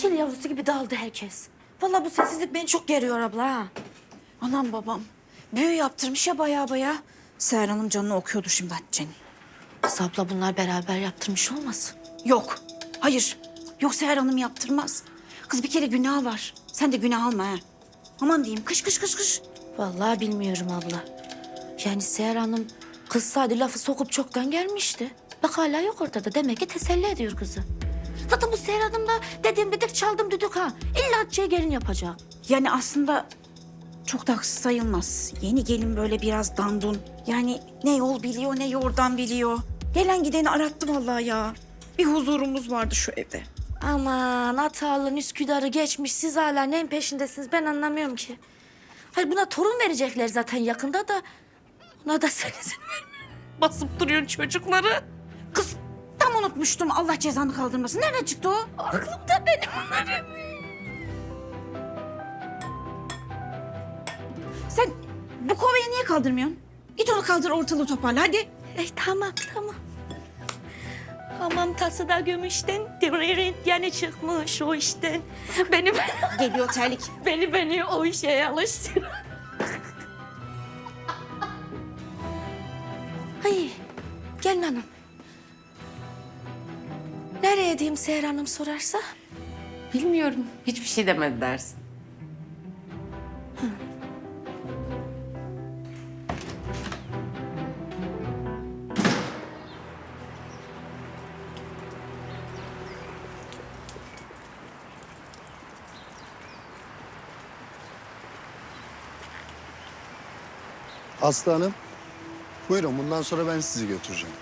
Çil yavrusu gibi daldı herkes. Vallahi bu sessizlik beni çok geriyor abla. ha. Anam babam büyü yaptırmış ya baya baya. Seher Hanım canını okuyordu şimdi Hatice'nin. Kız abla bunlar beraber yaptırmış olmasın? Yok. Hayır. Yok Seher Hanım yaptırmaz. Kız bir kere günah var. Sen de günah alma ha. Aman diyeyim kış kış kış kış. Vallahi bilmiyorum abla. Yani Seher Hanım kız sadece lafı sokup çoktan gelmişti. Bak hala yok ortada. Demek ki teselli ediyor kızı. Bu Seher Hanım da dediğim dedik çaldım düdük ha. İlla Hatice'ye gelin yapacak. Yani aslında çok da haksız sayılmaz. Yeni gelin böyle biraz dandun. Yani ne yol biliyor ne yordan biliyor. Gelen gideni arattı vallahi ya. Bir huzurumuz vardı şu evde. Aman Atalı'nın Üsküdar'ı geçmiş. Siz hala neyin peşindesiniz ben anlamıyorum ki. Hayır buna torun verecekler zaten yakında da. Ona da sen izin vermiyorsun. Basıp duruyorsun çocukları. Kız unutmuştum Allah cezanı kaldırmasın. Nereden çıktı o? Aklımda benim onları. Sen bu kovayı niye kaldırmıyorsun? Git onu kaldır ortalığı toparla hadi. Ey tamam tamam. Hamam tası da gümüşten, devrerin yani çıkmış o işten. Beni Geliyor terlik. beni beni o işe alıştır. Ay, gelin hanım. Nereye diyeyim Seher Hanım sorarsa? Bilmiyorum. Hiçbir şey demedi dersin. Aslı Hanım, buyurun bundan sonra ben sizi götüreceğim.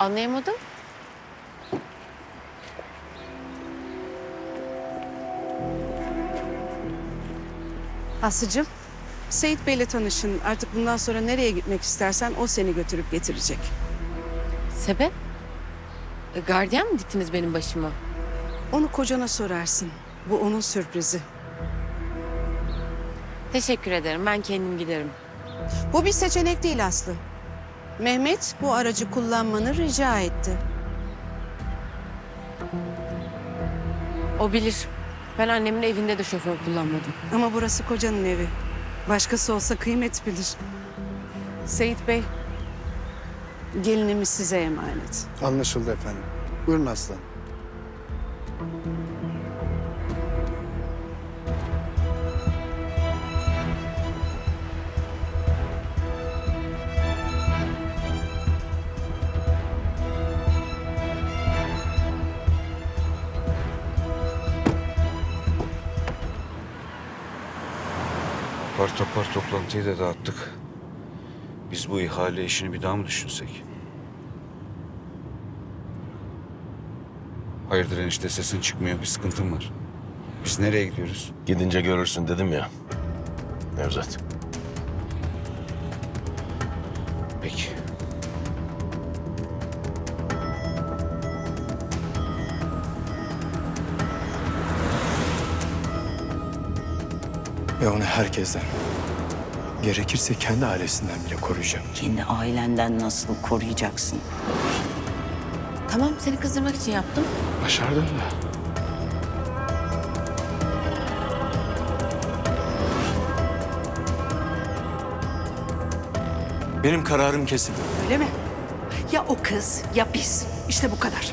Anlayamadım. Aslıcığım, Seyit Bey'le tanışın. Artık bundan sonra nereye gitmek istersen o seni götürüp getirecek. Sebep? E, gardiyan mı diktiniz benim başıma? Onu kocana sorarsın. Bu onun sürprizi. Teşekkür ederim. Ben kendim giderim. Bu bir seçenek değil Aslı. Mehmet bu aracı kullanmanı rica etti. O bilir. Ben annemin evinde de şoför kullanmadım. Ama burası kocanın evi. Başkası olsa kıymet bilir. Seyit Bey, gelinimiz size emanet. Anlaşıldı efendim. Buyurun Aslı Apar topar toplantıyı da dağıttık. Biz bu ihale işini bir daha mı düşünsek? Hayırdır enişte sesin çıkmıyor bir sıkıntın var. Biz nereye gidiyoruz? Gidince görürsün dedim ya. Nevzat. Ve onu herkesten, gerekirse kendi ailesinden bile koruyacağım. Kendi ailenden nasıl koruyacaksın? Tamam seni kızdırmak için yaptım. Başardın da. Benim kararım kesin. Öyle mi? Ya o kız ya biz. İşte bu kadar.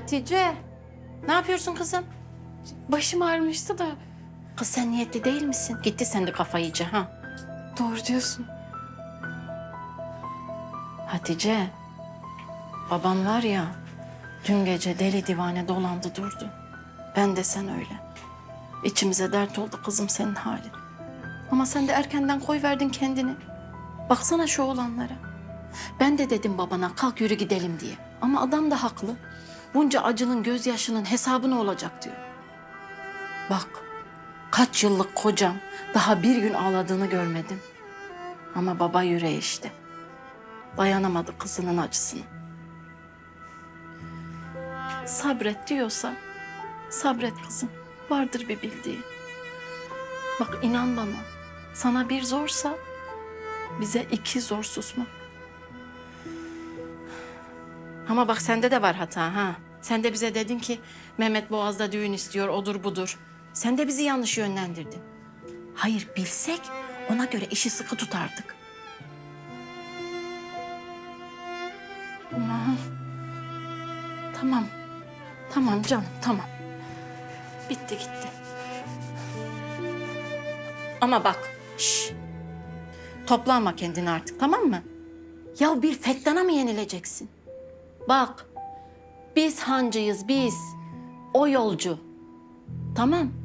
Hatice. Ne yapıyorsun kızım? Başım ağrımıştı da Kız sen niyetli değil misin? Gitti sen de kafayı iyice ha. doğru diyorsun. Hatice. Baban var ya. Dün gece deli divane dolandı durdu. Ben de sen öyle. İçimize dert oldu kızım senin halin. Ama sen de erkenden koy verdin kendini. Baksana şu olanlara. Ben de dedim babana kalk yürü gidelim diye. Ama adam da haklı. Bunca acının gözyaşının hesabı ne olacak diyor. Bak kaç yıllık kocam daha bir gün ağladığını görmedim. Ama baba yüreği işte. Dayanamadı kızının acısını. Sabret diyorsa sabret kızım. vardır bir bildiği. Bak inan bana. Sana bir zorsa bize iki zor susma. Ama bak sende de var hata ha. Sen de bize dedin ki Mehmet Boğaz'da düğün istiyor, odur budur. Sen de bizi yanlış yönlendirdin. Hayır bilsek ona göre işi sıkı tutardık. Aman. Tamam. Tamam canım, tamam. Bitti gitti. Ama bak, şş. Toplanma kendini artık, tamam mı? Ya bir fettana mı yenileceksin? Bak, biz hancıyız, biz. O yolcu. Tamam.